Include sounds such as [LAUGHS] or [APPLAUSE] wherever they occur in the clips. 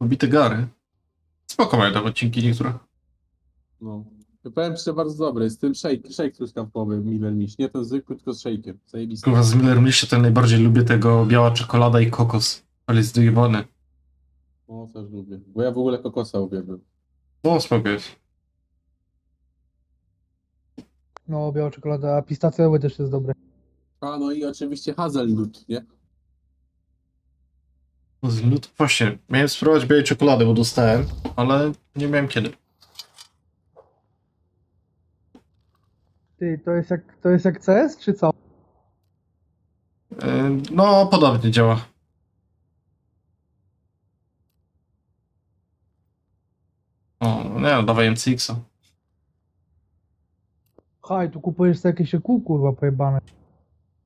Pobite gary. Spoko mają tam odcinki niektóre. No. Ja powiem że bardzo dobry. Z tym shake, shake truskawkowy Miller Miś. Nie ten zwykły, tylko z shake'iem. Zajebisty. Kurwa, z Miller Mliście to najbardziej lubię tego biała czekolada i kokos. Ale jest dojebany. O, też lubię. Bo ja w ogóle kokosa uwielbiam. No, spoko jest. No, biała czekolada, a pistacjowy też jest dobre. A no i oczywiście hazelnut, nie? Z lód- Właśnie, miałem spróbować białej czekolady, bo dostałem, ale nie miałem kiedy. Ty, to jest jak, to jest jak CS, czy co? Yy, No, podobnie działa. O, nie, dawaj MCX-a. Haj, tu kupujesz sobie jakieś kół, kurwa, pojebane.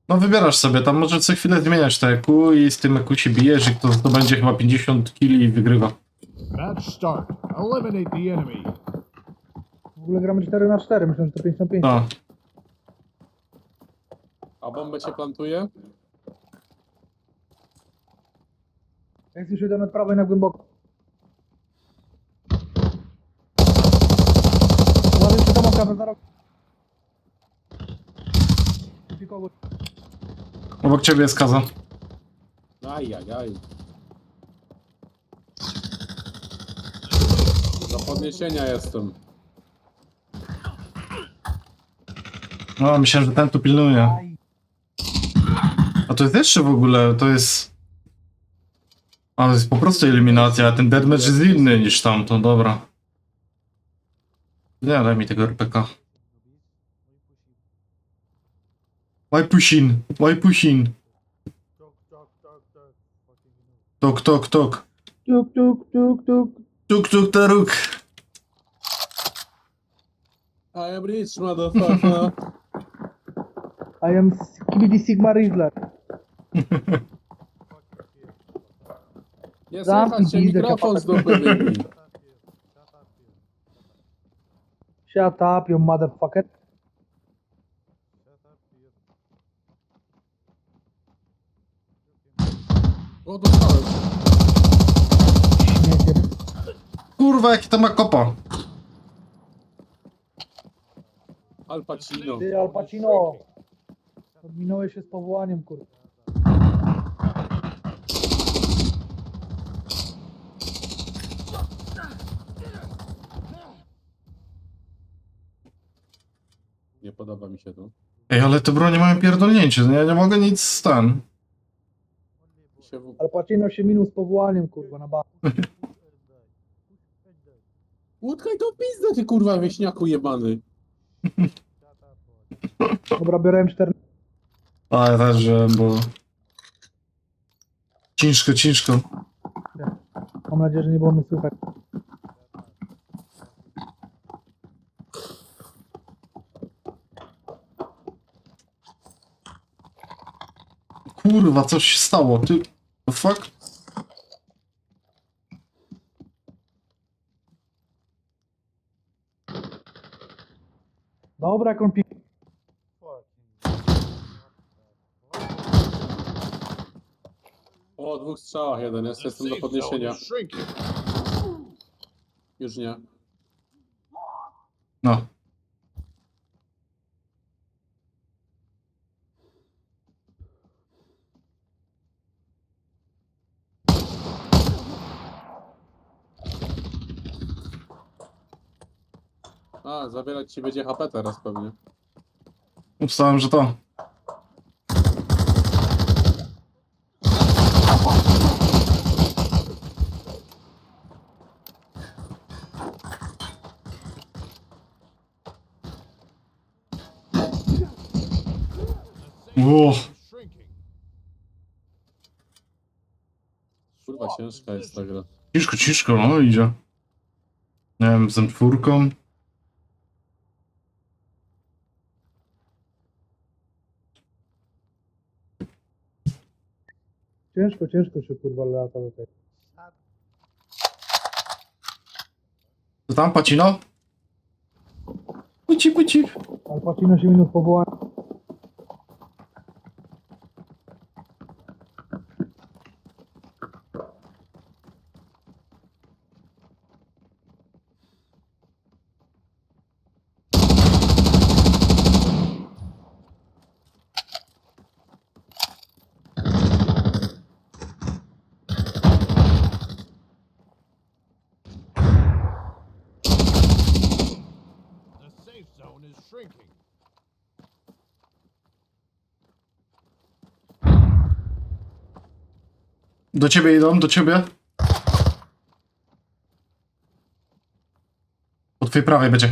No wybierasz sobie, tam może co chwilę zmieniać te EQ i z tym EQ się bijesz i kto zdobędzie chyba 50 kili i wygrywa. Match start. Eliminate the enemy. W ogóle gramy 4 na 4 myślę, że to 5 na 5. No, A bombę się plantuje? Jak już jeden od prawej na głęboko. Ładnie się tam okrawę za rok. Pikowo. Obok ciebie jest kaza. Aj, aj, aj. Do podniesienia jestem. No, myślałem, że ten tu pilnuje. A to jest jeszcze w ogóle, to jest... A, to jest po prostu eliminacja, a ten deathmatch jest inny niż tamto, dobra. Nie, daj mi tego RPK. Why pushing? Why pushing? Tok, tok, tok. Tuk, tuk, tuk, tuk. Tuk, tuk, taruk. I am rich, motherfucker. I am Skibidi Sigma Riddler. Nie słychać się, mikrofon z dupy wyjmij. [LAUGHS] Shut up, you motherfucker. O, dostałem. Kurwa, jaki to ma kopa. Al Pacino. Ty, Al Pacino. Odminąłeś się z powołaniem, kurwa. Nie podoba mi się to. Ej, ale te bronie mają pierdolnięcie, no ja nie mogę nic stan. Mi Się w... Al Pacino się minął z powołaniem, kurwa, na ba. Utkaj tą pizdę, ty kurwa wieśniaku jebany. Dobra, biorę M4. Ale też, że, bo... Ciężko, ciężko. Mam nadzieję, że nie było mnie słychać. Kurwa, coś się stało, ty... The fuck? Dobra, jak on pi... O, dwóch strzałach jeden jest, jestem do podniesienia. Już nie. No. A, zabierać ci będzie HP teraz pewnie. Ustałem, że to. Shrinking. Kurwa, ciężka jest ta gra. ciężko, ciężko, no idzie. Nie wiem, z czwórką. Ciężko, ciężko się, kurwa, lata do tego. Co tam, Pacino? Puci, puci. Al Pacino się minął z powołaniem. is shrinking. Do ciebie idą, do ciebie. Po twojej prawej będzie.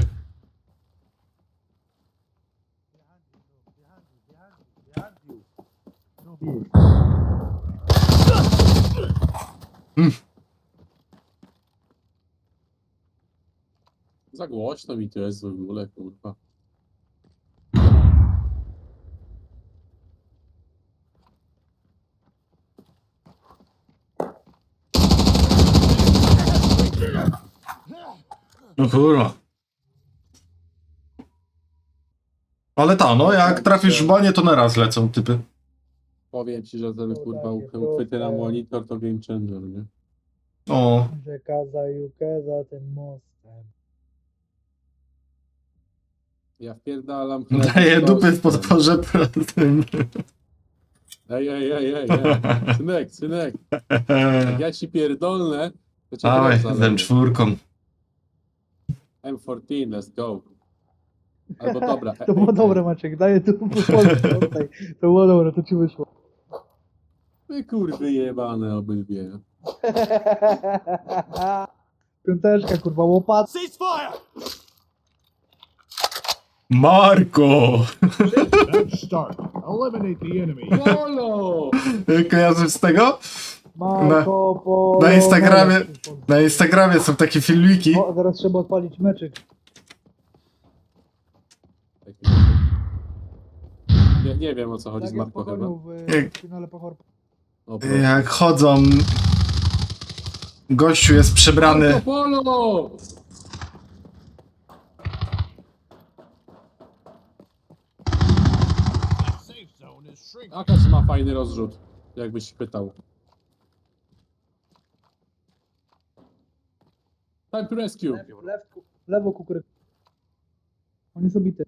Za głośno mi to jest w ogóle, kurwa. No kurwa. Ale ta, no jak trafisz w banie, to na raz lecą typy. Powiem ci, że ten kurwa uchwyty na monitor to game changer, nie? O, Rzeka za jukę za tym mostem. Ja wpierdalam... [LAUGHS] daję dupy w podporze tym. Ej, ej, ej, ej, ej. [LAUGHS] Synek, synek. [LAUGHS] Jak ja ci pierdolnę, to cię Dawaj, teraz z zaleję. M4. M14, let's go. [LAUGHS] Albo dobra. To było dobre Maciek, daję tu po polsku, oddaj. To było dobre, to ci wyszło. Wy kurwy jebane obydwie. [LAUGHS] Piąteczka kurwa, łopat. Marko! Start. Eliminate the enemy. Polo! [LAUGHS] Kojarzysz z tego? Marco Polo. na Instagramie- Na Instagramie są takie filmiki. O, zaraz trzeba odpalić meczyk. Nie, nie wiem o co chodzi Tak z jak Marko chyba. pogonił w Jak- w finale pochor. O, proszę. Jak chodzą. Gościu jest przebrany. Marco Polo! Ma fajny rozrzut, jakbyś pytał. Time to rescue. Lew, lew, lewo kukuryk. On jest obity.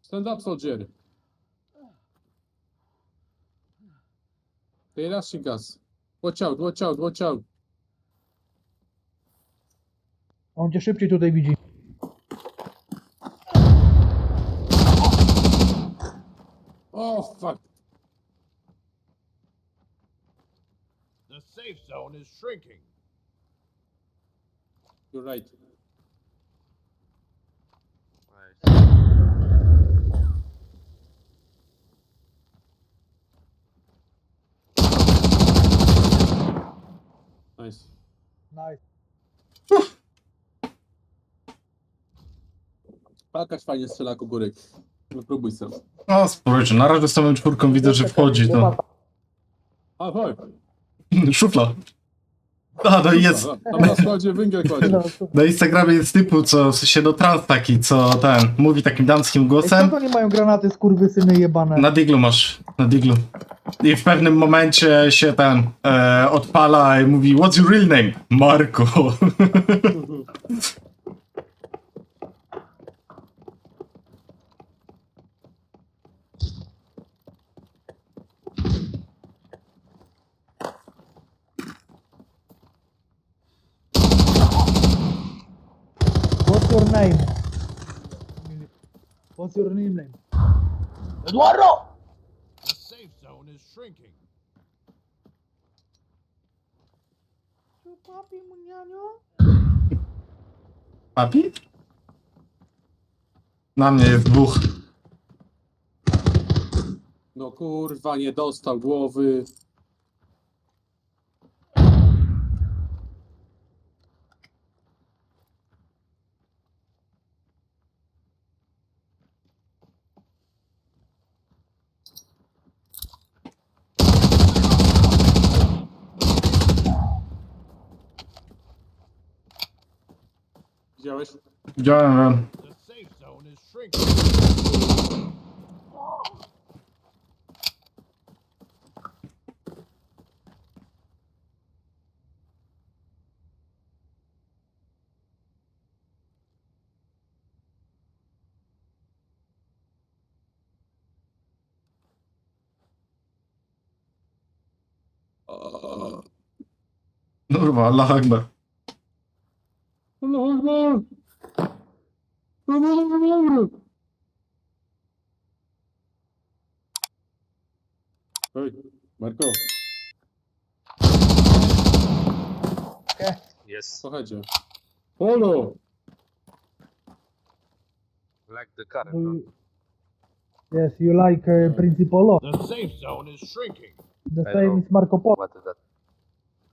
Stand up, soldier. They rushing us. Watch out, watch out, watch out. On cię szybciej tutaj widzi. Oh, fuck. Safe zone is shrinking. You're right. Nice. Nice. Akaś fajnie strzela kukuryk. No próbuj sobie. No spójrz, na razie z tą czwórką widzę, że wchodzi to. Łopata. A, chodź. [LAUGHS] Szufla. A, no i jest. Tam na składzie węgiel [LAUGHS] kładzie. No. Na Instagramie jest typu, co w sensie no trans taki, co ten, mówi takim damskim Ej, głosem. co to nie mają granaty skurwysyny jebane? Na diglu masz, na diglu. I w pewnym momencie się ten e, odpala i mówi What's your real name? Marko. [LAUGHS] your name? What's your name name? Eduardo! The safe zone is shrinking. Papi, munianio? Papi? Na mnie jest dwóch. No kurwa, nie dostał głowy. Widziałeś? Widziałem, wiem. The safe zone is shrinking. Kurwa, Allah Akbar. Słuchajcie. Polo! like the car. Do you, yes, you like uh, Principolo? The safe zone is shrinking. The I same know. is Marco Polo. What is that?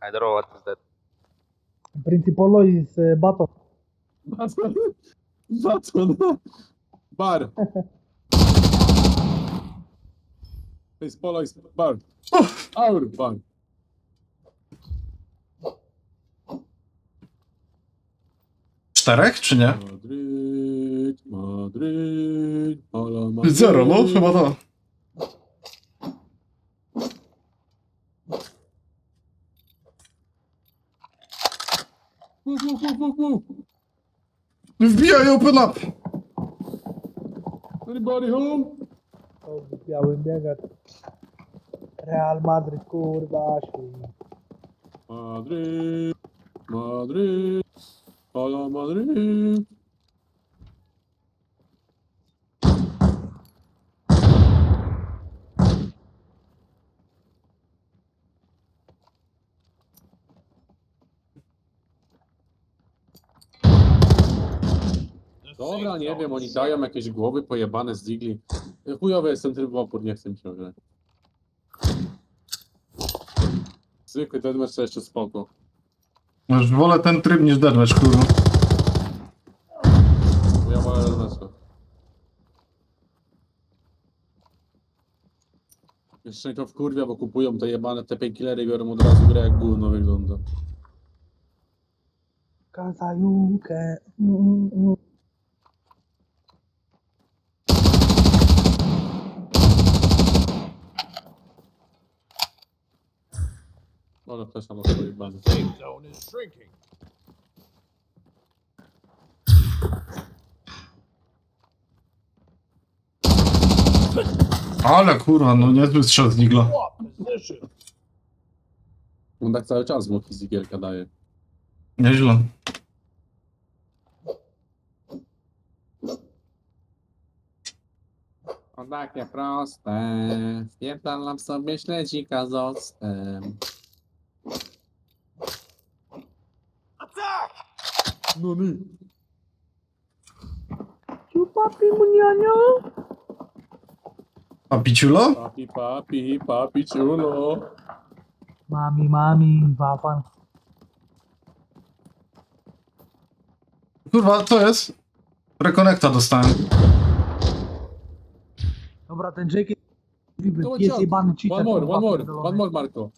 I don't know what is that. Principolo is uh, bottom. Baton! [LAUGHS] Baton! Bar! [LAUGHS] To jest polo, jest bar. Our bar. Czterech, czy nie? Madryt, Madryt, Hala Madryt. Zero, no chyba move, move. Wbijaj, open up! Anybody home? Białym biegać. Real Madrid, kurwa, świn. Madryt, Madryt, Hala Madryt. The Dobra, nie wiem, oni dają jakieś głowy pojebane z digli. Chujowy jest ten tryb opór, nie chcę mi się grać. Zwykły ten mecz to jeszcze spoko. Już wolę ten tryb niż deadmatch, kurwa. Bo ja wolę mecz. Jeszcze to wkurwia, bo kupują te jebane te painkillery i biorą od razu grę jak gówno wygląda. Kazajukę. Mm, mm. Ale też tam pojebane. Ale kurwa, no niezły strzał z Nigla. On tak cały czas mu fizygielka daje. Nieźle. O takie proste. Wpierdalam sobie śledzika z octem. No nie. Ciupapi munianio. A piciulo? Papi, papi, papi, ciulo. Mami, mami, wafan. Kurwa, co jest? Rekonekta dostałem. Dobra, ten Jake jest ciao. jebany cheater. One more, one more, one more, Marko.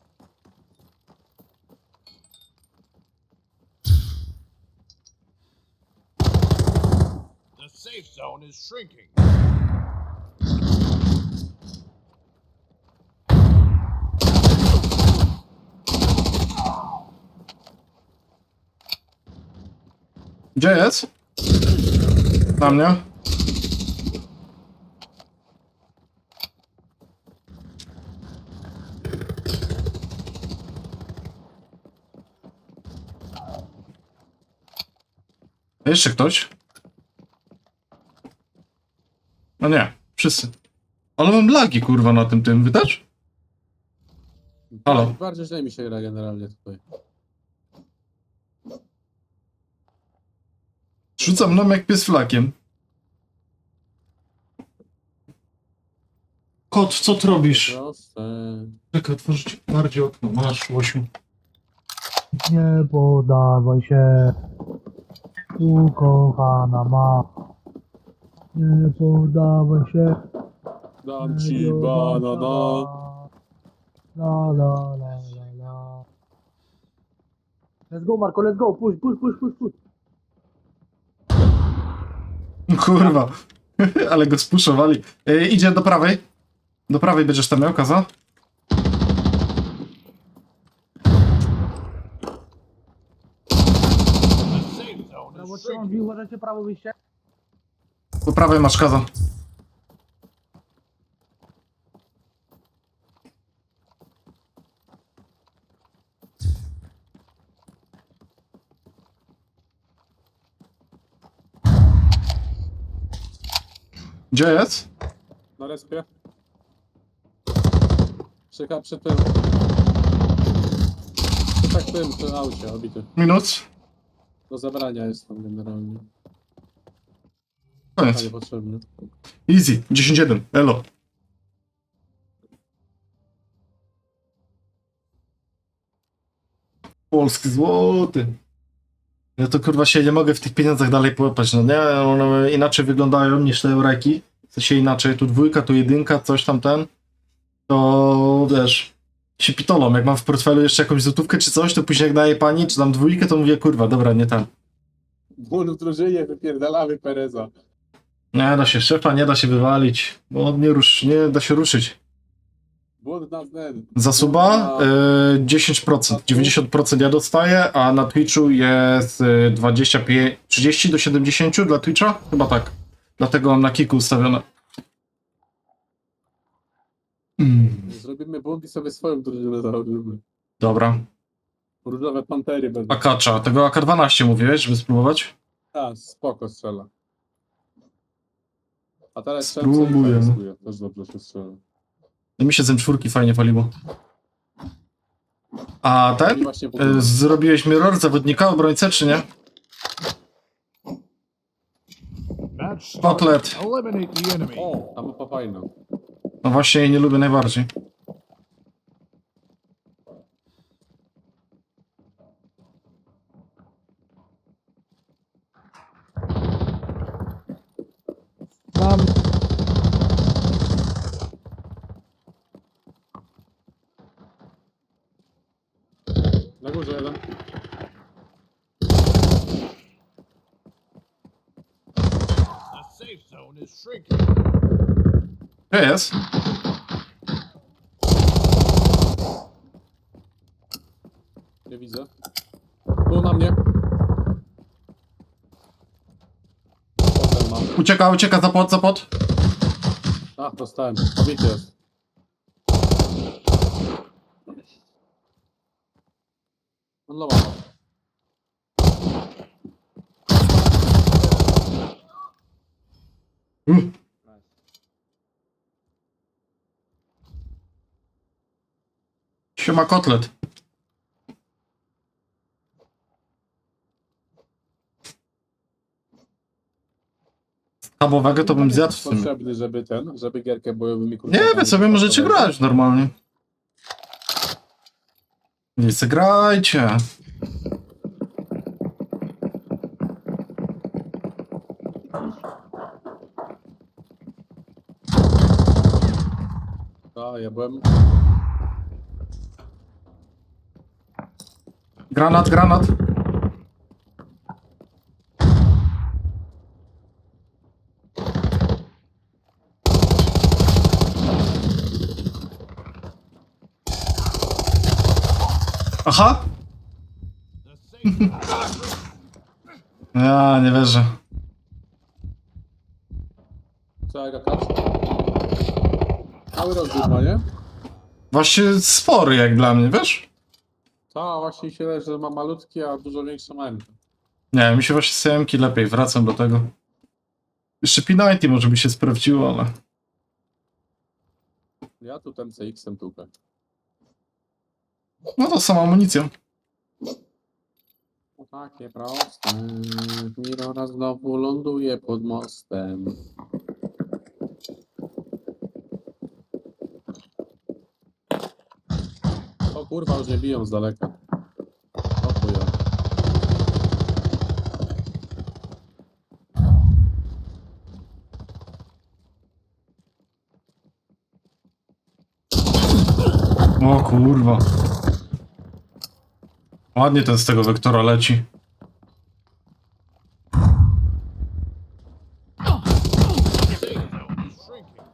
Zone is shrinking. Gdzie jest? Na mnie? Jeszcze ktoś? No nie, wszyscy. Ale mam lagi kurwa na tym tym, wy też? Halo. Bardzo źle mi się gra generalnie tutaj. Rzucam nam jak pies flakiem. Kot, co ty robisz? Proste. Czekaj, otworzyć bardziej okno. Masz, Łosiu. Nie podawaj się. Ukochana ma. Nie podawaj się. Dam ci banana. La la la la la. Let's go Marco, let's go. Push, push, push, push, push. Kurwa. [LAUGHS] Ale go spuszowali. E, idzie do prawej. Do prawej będziesz tam miał, kaza? Prawo trzymam shrinking. drzwi, uważajcie, prawo wyjście. Po prawej masz kaza. Gdzie jest? Na respie. Czeka przed tym. Tak tym, przy aucie, obity. Minus. Do zabrania jest tam generalnie. Koniec. niepotrzebny. Easy. 10-1. Elo. Polski złoty. Ja to kurwa się nie mogę w tych pieniądzach dalej połapać, no nie? One inaczej wyglądają niż te eureki. W sensie inaczej, tu dwójka, tu jedynka, coś tam ten. To wiesz, się pitolą. Jak mam w portfelu jeszcze jakąś złotówkę czy coś, to później jak daję pani, czy tam dwójkę, to mówię, kurwa, dobra, nie ten. Ból w drużynie, wypierdalamy Pereza. Nie da się szefa, nie da się wywalić, bo on nie, rusz, nie da się ruszyć. Błąd na ten. Za suba y, 10%, 90% ja dostaję, a na Twitchu jest y, 25, 30 do 70 dla Twitcha? Chyba tak. Dlatego mam na kiku ustawione. Mm, Zrobimy błąd i sobie swoją drużynę założymy. dobra. Różowe pantery będą. Akacza, tego AK-12 mówiłeś, żeby spróbować? A, spoko strzela. A teraz Spróbuję. Spróbuję. Też dobrze się strzela. No mi się z M4 fajnie paliło. A I ten? właśnie Y, zrobiłeś mirror zawodnika, obrońcę, czy nie? Match start. Kotlet. Eliminate the enemy. O, ta mapa fajna. No właśnie jej nie lubię najbardziej. Mam Na górze jeden. Jest? Nie widzę. Tu na mnie. Potem mam. Ucieka, ucieka, zapłot, zapłot. A, dostałem. Kobiety jest. Siema kotlet. Schabowego to bym zjadł w sumie. Potrzebny, żeby ten, żeby gierkę bojowymi Nie, wy sobie możecie grać normalnie. Nie se grajcie. A, ja byłem. Granat, granat. Aha! [LAUGHS] Ja nie wierzę. Jaka kacz? Cały ma, nie? Właśnie spory jak dla mnie, wiesz? Ta, właśnie się leży, że ma malutki, a dużo większe ma. Nie, mi się właśnie semki lepiej, wracam do tego. Jeszcze P90 może by się sprawdziło, ale... Ja tu ten CX-em tupę. No to sama amunicja. No Takie proste. Mirora znowu ląduje pod mostem. O kurwa, już nie biją z daleka. O chuja. O kurwa. Ładnie ten z tego wektora leci. The safe zone is shrinking.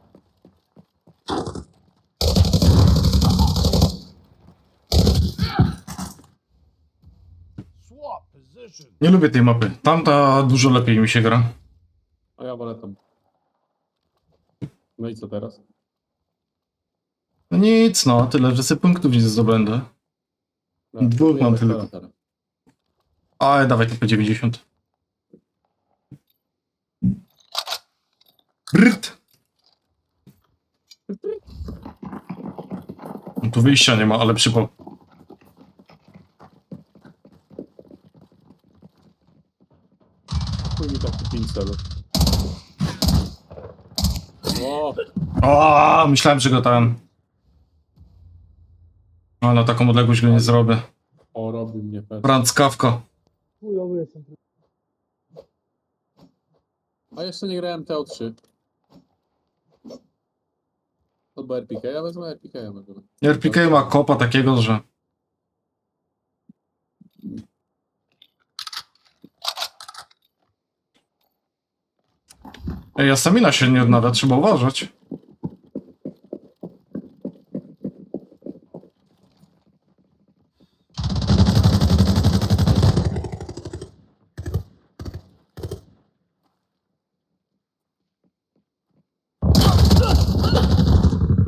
Swap position. Nie lubię tej mapy. Tamta dużo lepiej mi się gra. A ja wolę tam. No i co teraz? No nic, no, tyle, że sobie punktów nie zdobędę. No, Dwóch mam tylko. teraz. Ale dawaj to P90. Bryt! No tu wyjścia nie ma, ale przypał. Taki pincel. O, O, myślałem, że go tam. Ale na taką odległość go nie zrobię. o, robi mnie pet. Franz. Chujowy jestem. A jeszcze nie grałem TO3. Albo RPK, ja wezmę RPK. Ja będę. RPK ma kopa takiego, że... Ej, Jasamina się nie odnawia, trzeba uważać.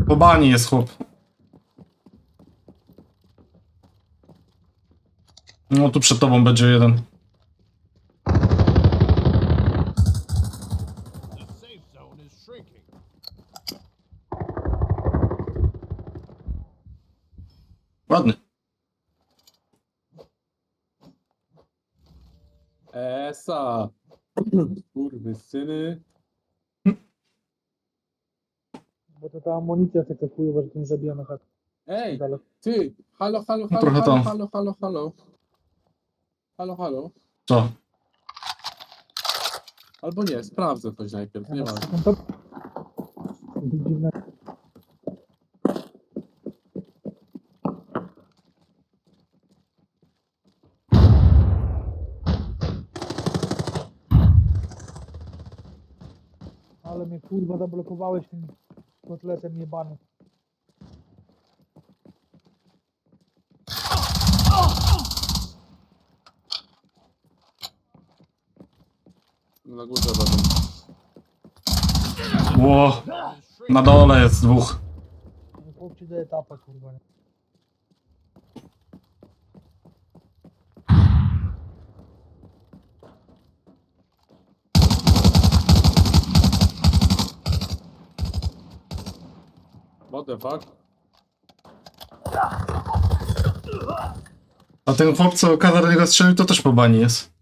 Po bani jest chłop. No tu przed tobą będzie jeden. Shrinking. Ładny. Esa! Kurwy syny. Bo to ta amunicja taka chujowa, że to nie zabija na hak. Ej, Dalej. ty! Halo, halo, halo, trochę halo, tam. halo, halo, halo. Halo, halo. Co? Albo nie, sprawdzę coś najpierw, nie ma. No to... Dziwne. Ale mnie kurwa zablokowałeś tym kotletem jebanym. Na górze będą. Ło. Na dole jest dwóch. Chłopcy do etapa kurwa. Nie? What the fuck? A ten chłop, co kazał do niego strzelił, to też po bani jest.